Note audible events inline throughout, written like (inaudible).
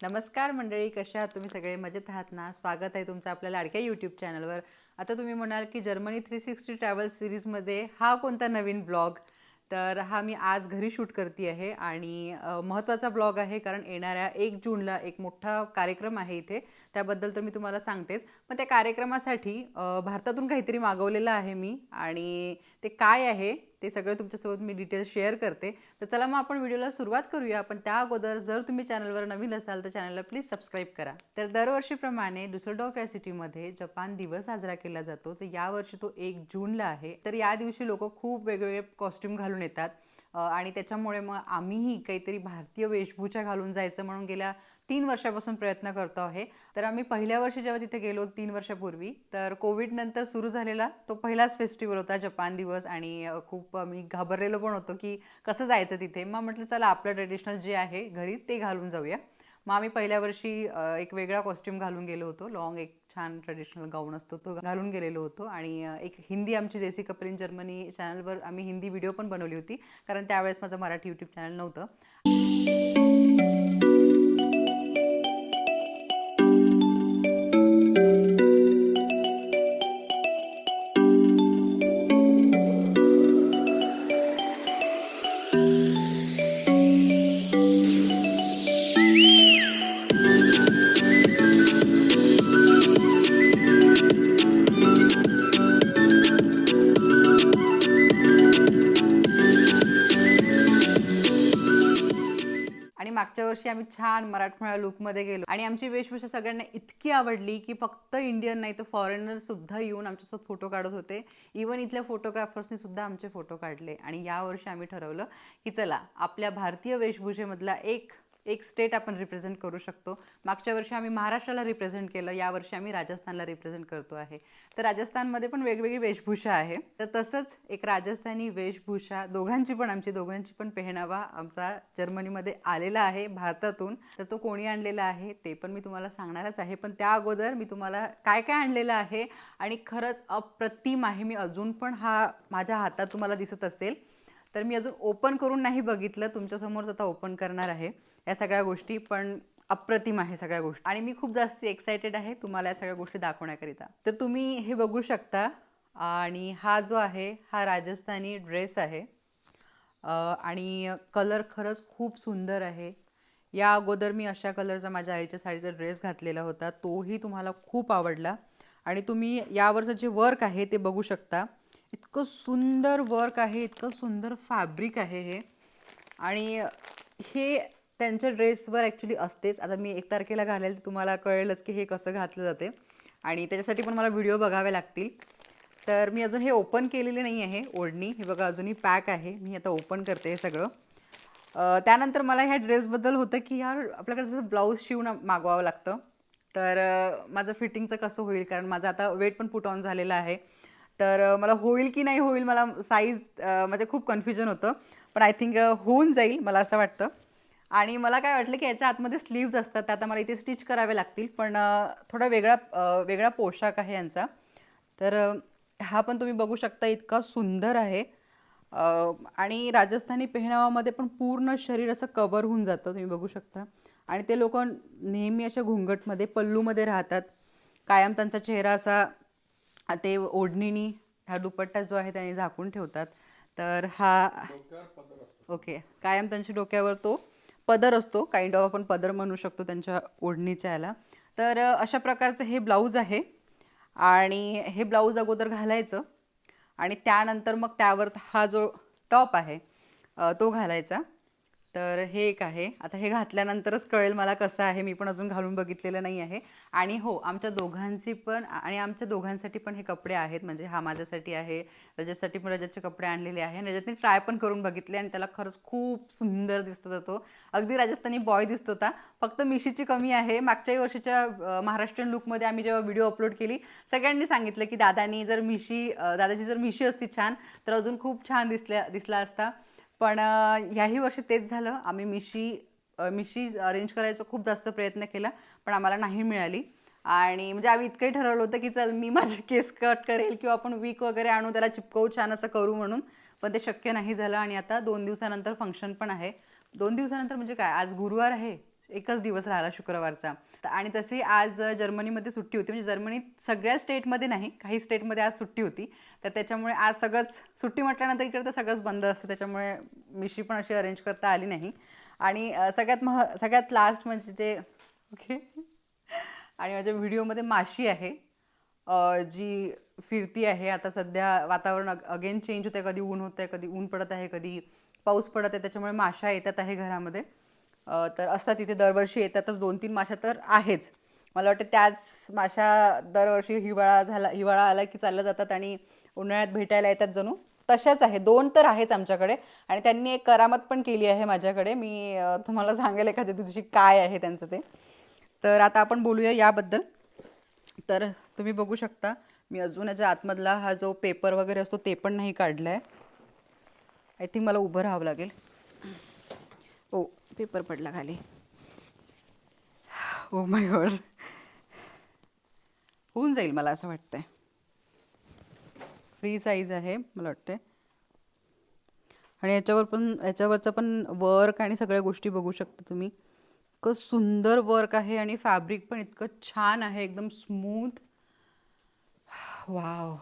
नमस्कार मंडळी कशा आहात तुम्ही? सगळे मजेत आहात ना? स्वागत आहे तुमचं आपल्या लाडक्या यूट्यूब चॅनलवर आता तुम्ही म्हणाल की जर्मनी थ्री सिक्स्टी ट्रॅव्हल सिरीजमध्ये हा कोणता नवीन ब्लॉग तर हा मी आज घरी शूट करते आहे आणि महत्त्वाचा ब्लॉग आहे कारण येणाऱ्या एक जूनला एक मोठा कार्यक्रम आहे इथे. त्याबद्दल तर मी तुम्हाला सांगतेच. पण त्या कार्यक्रमासाठी भारतातून काहीतरी मागवलेलं आहे मी आणि ते काय आहे ते सगळं तुमच्यासोबत मी डिटेल्स शेअर करते. तर चला मग आपण व्हिडिओला सुरुवात करूया. पण त्या अगोदर जर तुम्ही चॅनलवर नवीन असाल तर चॅनलला प्लीज सबस्क्राईब करा. तर दरवर्षीप्रमाणे डुसलडॉफ या सिटीमध्ये जपान दिवस साजरा केला जातो. तर यावर्षी तो एक जूनला आहे. तर या दिवशी लोक खूप वेगवेगळे कॉस्ट्युम घालून येतात. आणि त्याच्यामुळे मग आम्हीही काहीतरी भारतीय वेशभूषा घालून जायचं म्हणून गेल्या तीन वर्षापासून प्रयत्न करतो आहे. तर आम्ही पहिल्या वर्षी जेव्हा तिथे गेलो तीन वर्षापूर्वी तर कोविड नंतर सुरू झालेला तो पहिलाच फेस्टिवल होता जपान दिवस. आणि खूप आम्ही घाबरलेलो पण होतो की कसं जायचं तिथे. मग म्हटलं चला आपलं ट्रेडिशनल जे आहे घरी ते घालून जाऊया. मग आम्ही पहिल्या वर्षी एक वेगळा कॉस्ट्युम घालून गेलो होतो. लॉंग एक छान ट्रेडिशनल गाऊन असतो तो घालून गेलेलो होतो. आणि एक हिंदी आमची जेसी कपूर इन जर्मनी चॅनलवर आम्ही हिंदी व्हिडिओ पण बनवली होती. कारण त्यावेळेस माझं मराठी यूट्यूब चॅनल नव्हतं. मागच्या वर्षी आम्ही छान मराठमोळ्या लुकमध्ये गेलो. आणि आमची वेशभूषा सगळ्यांना इतकी आवडली की फक्त इंडियन नाही तर फॉरेनर सुद्धा येऊन आमच्यासोबत फोटो काढत होते. इवन इथल्या फोटोग्राफर्सनी सुद्धा आमचे फोटो काढले. आणि यावर्षी आम्ही ठरवलं की चला आपल्या भारतीय वेशभूषेमधला एक एक स्टेट आपण रिप्रेझेंट करू शकतो. मागच्या वर्षी आम्ही महाराष्ट्राला रिप्रेझेंट केलं यावर्षी आम्ही राजस्थानला रिप्रेझेंट करतो आहे. तर राजस्थानमध्ये पण वेगवेगळी वेशभूषा आहे. तर तसंच एक राजस्थानी वेशभूषा दोघांची पण आमची दोघांची पण पेहनावा आमचा जर्मनीमध्ये आलेला आहे भारतातून. तर तो कोणी आणलेला आहे ते पण मी तुम्हाला सांगणारच आहे. पण त्या अगोदर मी तुम्हाला काय काय आणलेलं आहे आणि खरंच अप्रतिम आहे. मी अजून पण हा माझ्या हातात तुम्हाला दिसत असेल. तर मी अजून ओपन करून नाही बघितलं. तुमच्यासमोरच आता ओपन करणार आहे या सगळ्या गोष्टी पण अप्रतिम आहे सगळ्या गोष्टी. आणि मी खूप जास्त एक्सायटेड आहे तुम्हाला या सगळ्या गोष्टी दाखवण्याकरिता. तर तुम्ही हे बघू शकता. आणि हा जो आहे हा राजस्थानी ड्रेस आहे. आणि कलर खरंच खूप सुंदर आहे. या अगोदर मी अशा कलरचा माझ्या आईच्या साडीचा ड्रेस घातलेला होता. तोही तुम्हाला खूप आवडला. आणि तुम्ही यावरचं जे वर्क आहे ते बघू शकता. इतकं सुंदर वर्क आहे इतकं सुंदर फॅब्रिक आहे हे. आणि हे त्यांच्या ड्रेसवर ॲक्च्युली असतेच. आता मी एक तारखेला घालेल तुम्हाला कळेलच की हे कसं घातलं जाते. आणि त्याच्यासाठी पण मला व्हिडिओ बघावे लागतील. तर मी अजून हे ओपन केलेले नाही आहे ओढणी. हे बघा अजूनही पॅक आहे. मी आता ओपन करते हे सगळं. त्यानंतर मला ह्या ड्रेसबद्दल होतं की यार आपल्याकडे जसं ब्लाऊज शिवून मागवावं लागतं. तर माझं फिटिंगचं कसं होईल? कारण माझं आता वेट पण पुट ऑन झालेलं आहे. तर मला होईल की नाही होईल मला साईज म्हणजे खूप कन्फ्युजन होतं. पण आय थिंक होऊन जाईल मला असं वाटतं. आणि मला काय वाटलं की याच्या आतमध्ये स्लीव्ज असतात त्या आता मला इथे स्टिच करावे लागतील. पण थोडा वेगळा वेगळा पोशाख आहे यांचा. तर हा पण तुम्ही बघू शकता इतका सुंदर आहे. आणि राजस्थानी पेहनावामध्ये पण पूर्ण शरीर असं कवर होऊन जातं तुम्ही बघू शकता. आणि ते लोक नेहमी अशा घुंगटमध्ये पल्लूमध्ये राहतात. कायम त्यांचा चेहरा असा ते ओढणीनी हा दुपट्टा जो आहे त्याने झाकून ठेवतात. तर हा ओके. कायम त्यांच्या डोक्यावर तो पदर असतो. काइंड ऑफ आपण पदर म्हणू शकतो त्यांच्या ओढणीच्या याला. तर अशा प्रकारचं हे ब्लाऊज आहे. आणि हे ब्लाऊज अगोदर घालायचं. आणि त्यानंतर मग त्यावर हा जो टॉप आहे तो घालायचा. तर हे एक आहे. आता हे घातल्यानंतरच कळेल मला कसं आहे. मी पण अजून घालून बघितलेलं नाही आहे. आणि हो आमच्या दोघांची पण आणि आमच्या दोघांसाठी पण हे कपडे आहेत. म्हणजे हा माझ्यासाठी आहे. रजतसाठी पण रजतचे कपडे आणलेले आहे. रजतने ट्राय पण करून बघितले आणि त्याला खरंच खूप सुंदर दिसत होता. तो अगदी राजस्थानी बॉय दिसत होता. फक्त मिशीची कमी आहे. मागच्याही वर्षीच्या महाराष्ट्रीयन लुकमध्ये आम्ही जेव्हा व्हिडिओ अपलोड केली सगळ्यांनी सांगितलं की दादानी जर मिशी दादाची जर मिशी असती छान तर अजून खूप छान दिसल्या दिसला असता. पण ह्याही वर्षी तेच झालं. आम्ही मिशी मिशी अरेंज करायचा खूप जास्त प्रयत्न केला पण आम्हाला नाही मिळाली. आणि म्हणजे आम्ही इतकंही ठरवलं होतं की चल मी माझे केस कट करेल किंवा आपण वीक वगैरे आणू त्याला चिपकवू छान असं करू म्हणून. पण ते शक्य नाही झालं आणि आता दोन दिवसानंतर फंक्शन पण आहे. दोन दिवसानंतर म्हणजे काय? आज गुरुवार आहे. एकच दिवस राहिला शुक्रवारचा. आणि तशी आज जर्मनीमध्ये सुट्टी होती. म्हणजे जर्मनीत सगळ्या स्टेटमध्ये नाही काही स्टेटमध्ये आज सुट्टी होती. तर त्याच्यामुळे आज सगळंच सुट्टी म्हटल्यानंतर इकडे तर सगळंच बंद असतं. त्याच्यामुळे मिशी पण अशी अरेंज करता आली नाही. आणि सगळ्यात मह सगळ्यात लास्ट म्हणजे जे ओके. आणि माझ्या व्हिडिओमध्ये माशी आहे. जी फिरती आहे. आता सध्या वातावरण अगेन चेंज होतं आहे कधी ऊन होतं आहे कधी ऊन पडत आहे कधी पाऊस पडत आहे. त्याच्यामुळे माशा येतात आहे घरामध्ये. तर असतात तिथे दरवर्षी येतातच दोन तीन माशा तर आहेच. मला वाटतं त्याच माशा दरवर्षी हिवाळा झाला हिवाळा आला की चालल्या जातात आणि उन्हाळ्यात भेटायला येतात जणू. तशाच आहे दोन तर आहेच आमच्याकडे. आणि त्यांनी एक करामत पण केली आहे माझ्याकडे. मी तुम्हाला सांगेल एखाद्या दिवशी काय आहे त्यांचं ते. तर आता आपण बोलूया याबद्दल. तर तुम्ही बघू शकता मी अजून याच्या आतमधला हा जो पेपर वगैरे असतो ते पण नाही काढला आहे आय थिंक मला उभं राहावं लागेल. पेपर पडला खाली. ओ माय गॉड होऊन जाईल मला असं वाटतंय. फ्री साईज आहे मला वाटते आणि याच्यावर पण याच्यावरचं पण वर्क आणि सगळ्या गोष्टी बघू शकता तुम्ही. इतकं सुंदर वर्क आहे आणि फॅब्रिक पण इतकं छान आहे एकदम स्मूथ वाव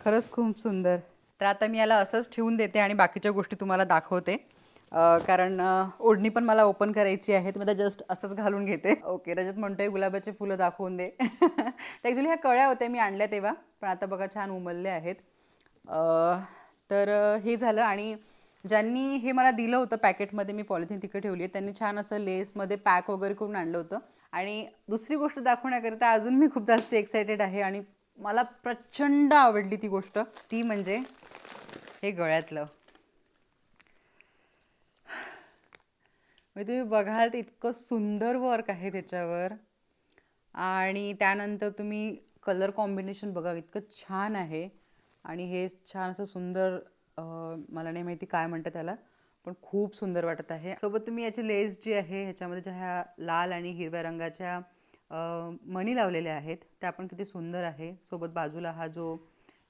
खरंच खूप सुंदर. तर आता मी याला असंच ठेवून देते आणि बाकीच्या गोष्टी तुम्हाला दाखवते. कारण ओढणी पण मला ओपन करायची आहे तर मी जस्ट असंच घालून घेते. ओके रजत म्हणतोय गुलाबाचे फुलं दाखवून दे. (laughs) तर ॲक्च्युली ह्या कळ्या होत्या मी आणल्या तेव्हा. पण आता बघा छान उमलले आहेत. तर हे झालं आणि ज्यांनी हे मला दिलं होतं पॅकेटमध्ये मी पॉलिथिन तिकडे ठेवली आहे त्यांनी छान असं लेसमध्ये पॅक वगैरे करून आणलं होतं. आणि दुसरी गोष्ट दाखवण्याकरिता अजून मी खूप जास्त एक्सायटेड आहे आणि मला प्रचंड आवडली ती गोष्ट. ती म्हणजे हे गळ्यातलं. म्हणजे तुम्ही बघाल तर इतकं सुंदर वर्क आहे त्याच्यावर. आणि त्यानंतर तुम्ही कलर कॉम्बिनेशन बघा इतकं छान आहे. आणि हे छान असं सुंदर मला नाही माहिती काय म्हणतात त्याला पण खूप सुंदर वाटत आहे. सोबत तुम्ही याची लेस जी आहे ह्याच्यामध्ये ज्या ह्या लाल आणि हिरव्या रंगाच्या मणी लावलेल्या आहेत त्या पण किती सुंदर आहे. सोबत बाजूला हा जो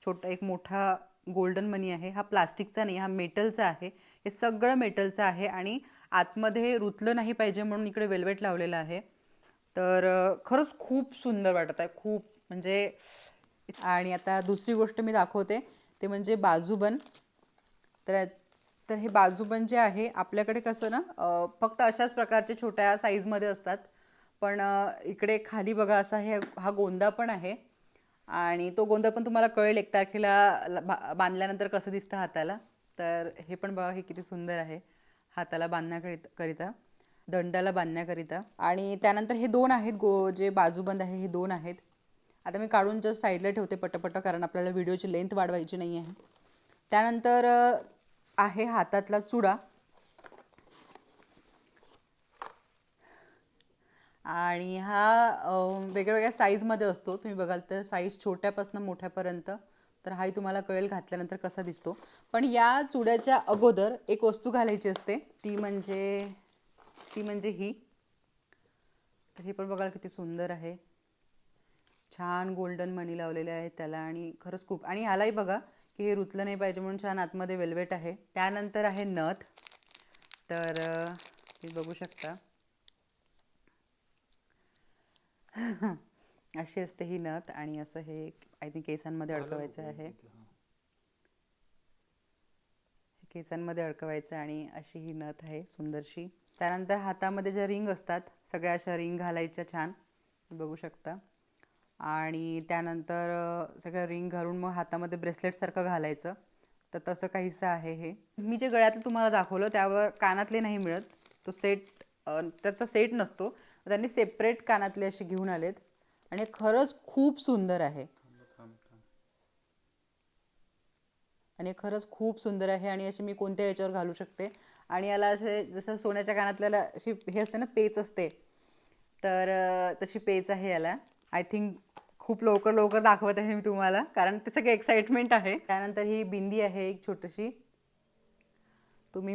छोटा एक मोठा गोल्डन मनी आहे हा प्लास्टिकचा नाही हा मेटलचा आहे. हे सगळं मेटलचं आहे आणि आतमध्ये रुतलं नाही पाहिजे म्हणून इकडे वेल्वेट लावलेलं आहे. तर खरंच खूप सुंदर वाटत आहे. खूप म्हणजे आणि आता दुसरी गोष्ट मी दाखवते. ते म्हणजे बाजूबन. तर तर हे बाजूबन जे आहे आपल्याकडे कसं ना फक्त अशाच प्रकारचे छोट्या साईजमध्ये असतात. पण इकडे खाली बघा असा हे हा गोंदा पण आहे. आणि तो गोंदा पण तुम्हाला कळेल एक तारखेला ल- बांधल्यानंतर कसं दिसतं हाताला. तर हे पण बघा हे किती सुंदर आहे. हाताला बांधण्याकरिता करिता दंडाला बांधण्याकरिता. आणि त्यानंतर हे दोन आहेत गो जे बाजूबंद आहे हे दोन आहेत. आता मी काढून जस्ट साईडला ठेवते पटपट कारण आपल्याला व्हिडिओची लेंथ वाढवायची नाही आहे. त्यानंतर आहे हातातला चुडा. आणि हा वेगळ्यावेगळ्या साईजमध्ये असतो. तुम्ही बघाल तर साईज छोट्यापासून मोठ्यापर्यंत. तर हाही तुम्हाला कळेल घातल्यानंतर कसा दिसतो. पण या चुड्याच्या अगोदर एक वस्तू घालायची असते. ती म्हणजे ती म्हणजे ही. तर हे पण बघाल किती सुंदर आहे. छान गोल्डन मणी लावलेले आहेत त्याला आणि खरंच खूप. आणि ह्यालाही बघा की हे रुतलं नाही पाहिजे म्हणून छान आतमध्ये वेल्वेट आहे. त्यानंतर आहे नथ. तर हे बघू शकता. अशी असते ही नथ आणि असं हे आय थिंक केसांमध्ये अडकवायचं आहे केसांमध्ये अडकवायचं आणि अशी ही नथ आहे सुंदरशी. त्यानंतर हातामध्ये ज्या रिंग असतात सगळ्या अशा रिंग घालायच्या छान बघू शकता. आणि त्यानंतर अ, सगळ्या रिंग घालून मग हातामध्ये ब्रेसलेटसारखं घालायचं. तर तसं काहीसं आहे हे. मी जे गळ्यातलं तुम्हाला दाखवलं त्यावर कानातले नाही मिळत. तो सेट त्याचा सेट नसतो. त्यांनी सेपरेट कानातले असे घेऊन आलेत. आणि खरंच खूप सुंदर आहे. आणि खरंच खूप सुंदर आहे आणि अशी मी कोणत्या याच्यावर घालू शकते. आणि याला असे जसं सोन्याच्या कानातल्याला अशी हे असते ना पेच असते. तर तशी पेच आहे याला. आय थिंक खूप लवकर लवकर दाखवत आहे मी तुम्हाला कारण ते सगळं एक्साइटमेंट आहे. त्यानंतर ही बिंदी आहे एक छोटीशी. तुम्ही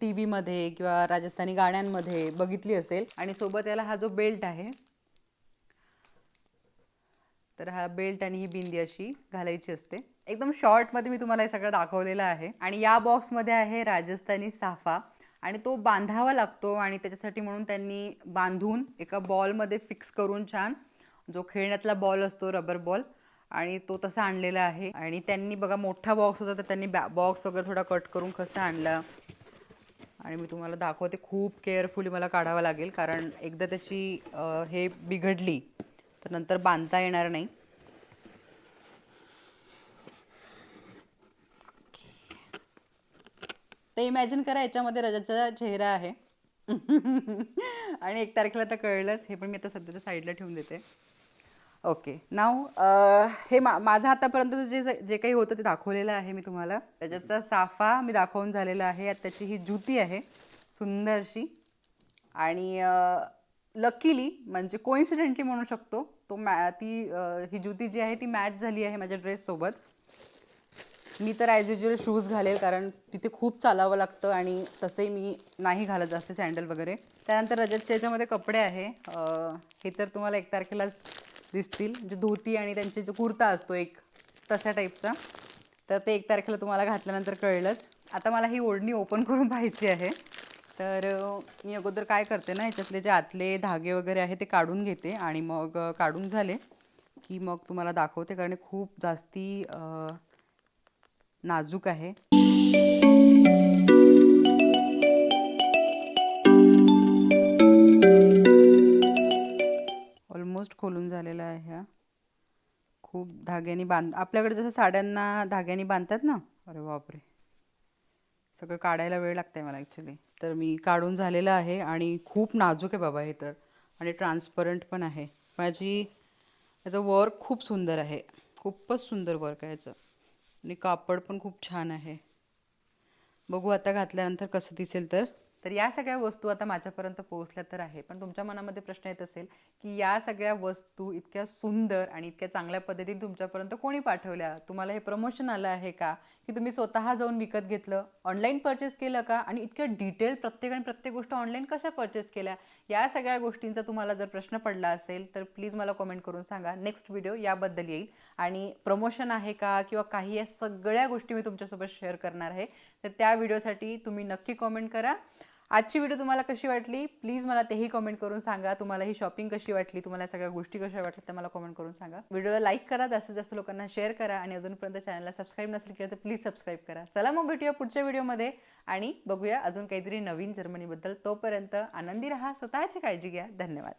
टी व्हीमध्ये किंवा राजस्थानी गाण्यांमध्ये बघितली असेल. आणि सोबत याला हा जो बेल्ट आहे तर हा बेल्ट आणि ही बिंदी अशी घालायची असते. एकदम शॉर्टमध्ये मी तुम्हाला हे सगळं दाखवलेलं आहे. आणि या बॉक्समध्ये आहे राजस्थानी साफा. आणि तो बांधावा लागतो आणि त्याच्यासाठी म्हणून त्यांनी बांधून एका बॉलमध्ये फिक्स करून छान जो खेळण्यातला बॉल असतो रबर बॉल आणि तो तसा आणलेला आहे. आणि त्यांनी बघा मोठा बॉक्स होता तर त्यांनी बॅ बॉक्स वगैरे थोडा कट करून कसा आणला. आणि मी तुम्हाला दाखवते खूप केअरफुली मला काढावं लागेल कारण एकदा त्याची हे बिघडली तर नंतर बांधता येणार नाही. तर इमॅजिन करा याच्यामध्ये रजाचा चेहरा आहे. आणि एक तारखेला तर कळलंच हे पण मी आता सध्या साईडला ठेवून देते. ओके नाव हे मा माझं आतापर्यंत जे जे काही होतं ते दाखवलेलं आहे मी तुम्हाला. त्याच्याचा साफा मी दाखवून झालेला आहे. त्याची ही जुती आहे सुंदरशी. आणि लकीली म्हणजे कोइन्सिडेंटली म्हणू शकतो तो मॅ ती ही जुती जी आहे ती मॅच झाली आहे माझ्या ड्रेससोबत मी तर ॲज युजल शूज घालेल कारण तिथे खूप चालावं लागतं आणि तसंही मी नाही घालत जास्त सँडल वगैरे. त्यानंतर रजतच्या याच्यामध्ये कपडे आहे. हे तर तुम्हाला एक तारखेलाच दिसतील. जे धोती आणि त्यांचे जो कुर्ता असतो एक तशा टाईपचा तर ते एक तारखेला तुम्हाला घातल्यानंतर कळलंच. आता मला ही ओढणी ओपन करून पाहायची आहे. तर मी अगोदर काय करते ना याच्यातले जे आतले धागे वगैरे आहे ते काढून घेते आणि मग काढून झाले की मग तुम्हाला दाखवते कारण खूप जास्ती नाजूक आहे. ऑलमोस्ट खोलून झालेला आहे ह्या खूप धाग्याने बांध आपल्याकडे जसं साड्यांना धाग्याने बांधतात ना? अरे बापरे. सगळं काढायला वेळ लागतंय मला ॲक्च्युली तर मी काढून झालेलं आहे आणि खूप नाजूक आहे बाबा हे तर. आणि ट्रान्सपरंट पण आहे. माझी याचं वर्क खूप सुंदर आहे. खूपच सुंदर वर्क आहे याचं. आणि कापड पण खूप छान आहे. बघू आता घातल्यानंतर कसं दिसेल तर. तर या सगळ्या वस्तू आता माझ्यापर्यंत पोहोचल्या तर आहे. पण तुमच्या मनामध्ये प्रश्न येत असेल की या सगळ्या वस्तू इतक्या सुंदर आणि इतक्या चांगल्या पद्धतीने तुमच्यापर्यंत कोणी पाठवल्या? तुम्हाला हे प्रमोशन आलं आहे का? की तुम्ही स्वतः जाऊन विकत घेतलं? ऑनलाईन परचेस केलं का? आणि इतक्या डिटेल प्रत्येक आणि प्रत्येक गोष्ट ऑनलाईन कशा परचेस केल्या? या सगळ्या गोष्टींचा तुम्हाला जर प्रश्न पडला असेल तर प्लीज मला कमेंट करून सांगा. नेक्स्ट व्हिडिओ याबद्दल येईल. आणि प्रमोशन आहे का? किंवा काही या सगळ्या गोष्टी मी तुमच्यासोबत शेअर करणार आहे. तर त्या व्हिडिओसाठी तुम्ही नक्की कमेंट करा. आजची व्हिडिओ तुम्हाला कशी वाटली? प्लीज मला तेही कमेंट करून सांगा. तुम्हाला ही शॉपिंग कशी वाटली? तुम्हाला सगळ्या गोष्टी कशा वाटल्या त्या मला कमेंट करून सांगा. व्हिडिओला लाईक करा जास्तीत जास्त लोकांना शेअर करा आणि अजूनपर्यंत चॅनलला सबस्क्राईब नसेल केलं तर प्लीज सबस्क्राईब करा. चला मग भेटूया पुढच्या व्हिडिओमध्ये आणि बघूया अजून काहीतरी नवीन जर्मनीबद्दल तोपर्यंत आनंदी राहा स्वतःची काळजी घ्या. धन्यवाद.